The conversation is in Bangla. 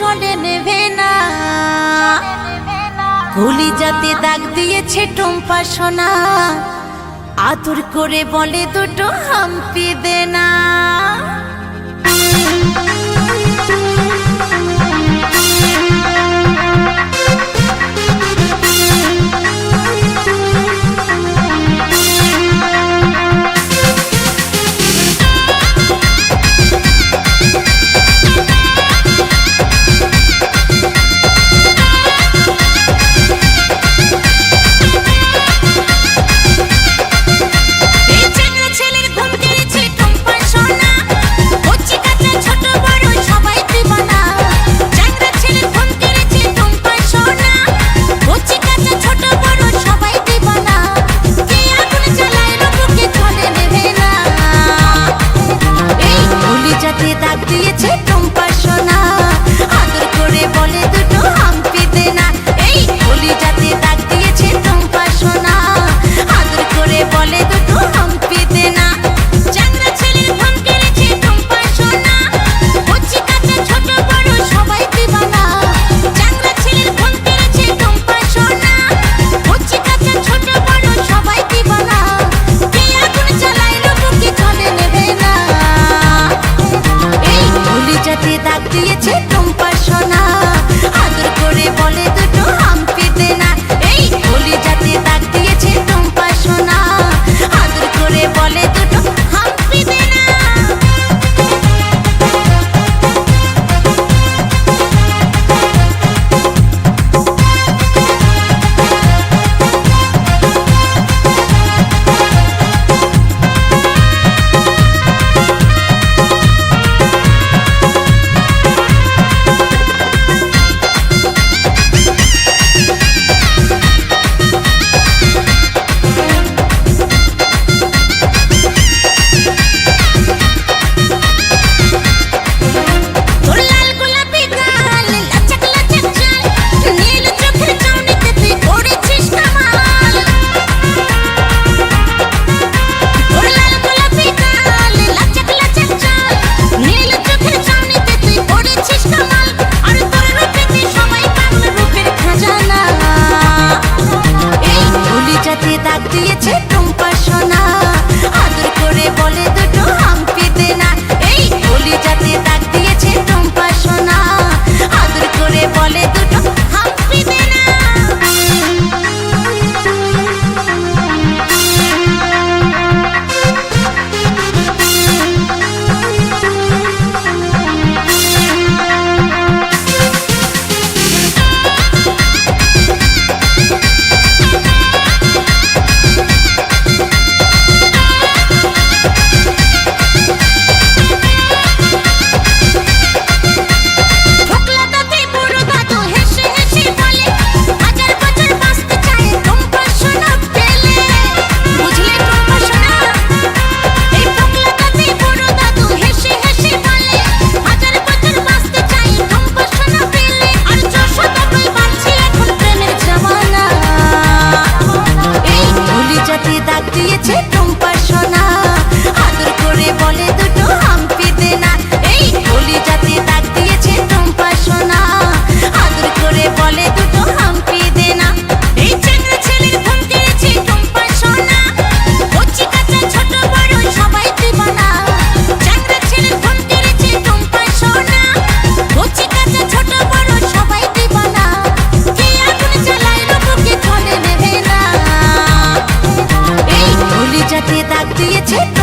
চলে নেবে না। গুলি যাতে দাগ দিয়েছে টোম্পা সোনা আতর করে বলে দুটো হাম্পি দে না দিয়েছে